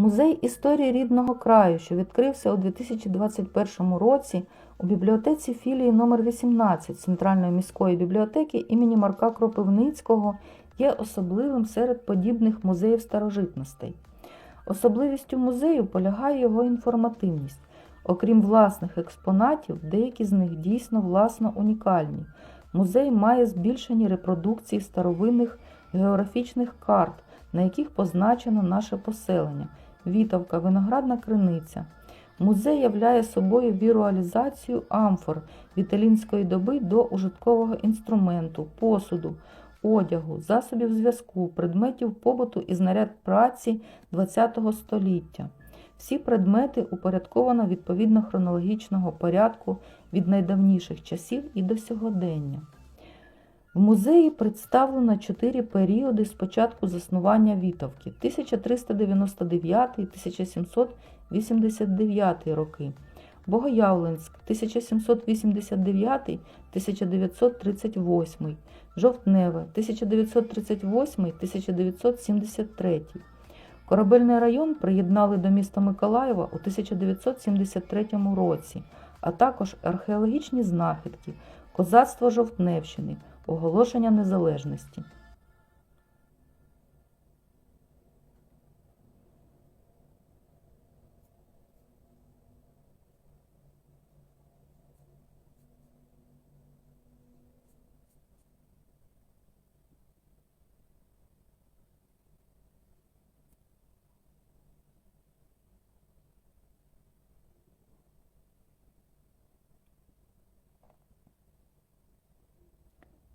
Музей історії рідного краю, що відкрився у 2021 році у бібліотеці філії номер 18 Центральної міської бібліотеки імені Марка Кропивницького, є особливим серед подібних музеїв старожитностей. Особливістю музею полягає його інформативність. Окрім власних експонатів, деякі з них дійсно власно унікальні. Музей має збільшені репродукції старовинних географічних карт, на яких позначено наше поселення, Вітовка, Виноградна Криниця. Музей являє собою віруалізацію амфор віталінської доби до ужиткового інструменту, посуду, одягу, засобів зв'язку, предметів побуту і знаряд праці ХХ століття. Всі предмети упорядковано відповідно хронологічного порядку від найдавніших часів і до сьогодення. В музеї представлено чотири періоди з початку заснування Вітовки 1399-1789 роки, Богоявленськ 1789-1938, Жовтневе 1938-1973. Корабельний район приєднали до міста Миколаєва у 1973 році, а також археологічні знахідки, козацтво Жовтневщини, оголошення незалежності.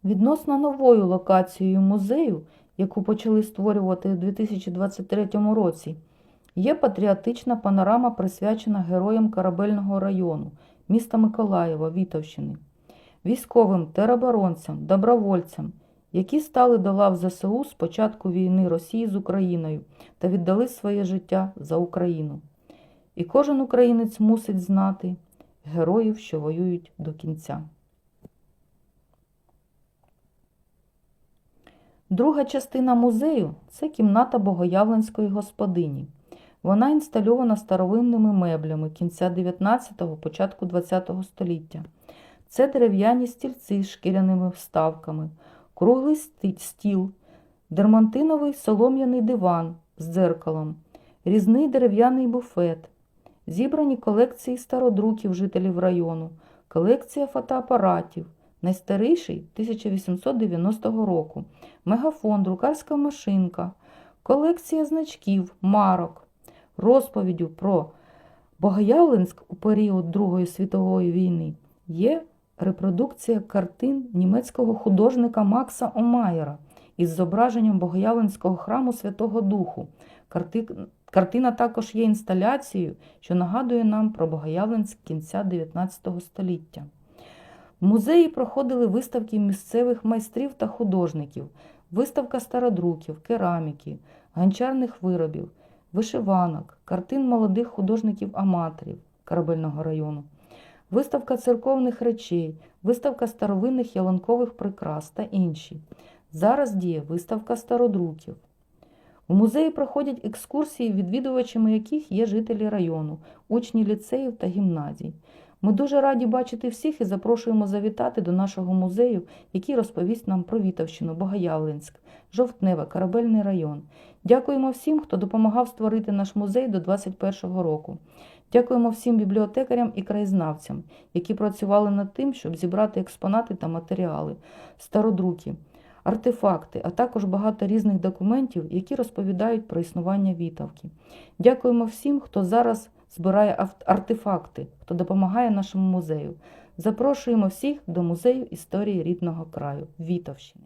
Відносно новою локацією музею, яку почали створювати у 2023 році, є патріотична панорама, присвячена героям корабельного району міста Миколаєва, Вітовщини, військовим тероборонцям, добровольцям, які стали до лав ЗСУ з початку війни Росії з Україною та віддали своє життя за Україну. І кожен українець мусить знати героїв, що воюють до кінця. Друга частина музею це кімната Богоявленської господині. Вона інстальована старовинними меблями кінця 19-го, початку 20-го століття. Це дерев'яні стільці з шкіряними вставками, круглий стіл, дермантиновий солом'яний диван з дзеркалом, різний дерев'яний буфет, зібрані колекції стародруків жителів району, колекція фотоапаратів, найстаріший 1890 року, мегафон, друкарська машинка, колекція значків, марок, розповіддю про Богоявленськ у період Другої світової війни є репродукція картин німецького художника Макса Омаєра із зображенням Богоявленського храму Святого Духу. Карти... Картина також є інсталяцією, що нагадує нам про Богоявленськ кінця 19 століття. В музеї проходили виставки місцевих майстрів та художників, виставка стародруків, кераміки, ганчарних виробів, вишиванок, картин молодих художників-аматорів корабельного району, виставка церковних речей, виставка старовинних ялинкових прикрас та інші. Зараз діє виставка стародруків. У музеї проходять екскурсії, відвідувачами яких є жителі району, учні ліцеїв та гімназій. Ми дуже раді бачити всіх і запрошуємо завітати до нашого музею, який розповість нам про Вітовщину, Богоявленськ, Жовтневе, Корабельний район. Дякуємо всім, хто допомагав створити наш музей до 2021 року. Дякуємо всім бібліотекарям і краєзнавцям, які працювали над тим, щоб зібрати експонати та матеріали, стародруки, артефакти, а також багато різних документів, які розповідають про існування Вітовки. Дякуємо всім, хто зараз збирає артефакти, хто допомагає нашому музею. Запрошуємо всіх до музею історії рідного краю Вітовщини.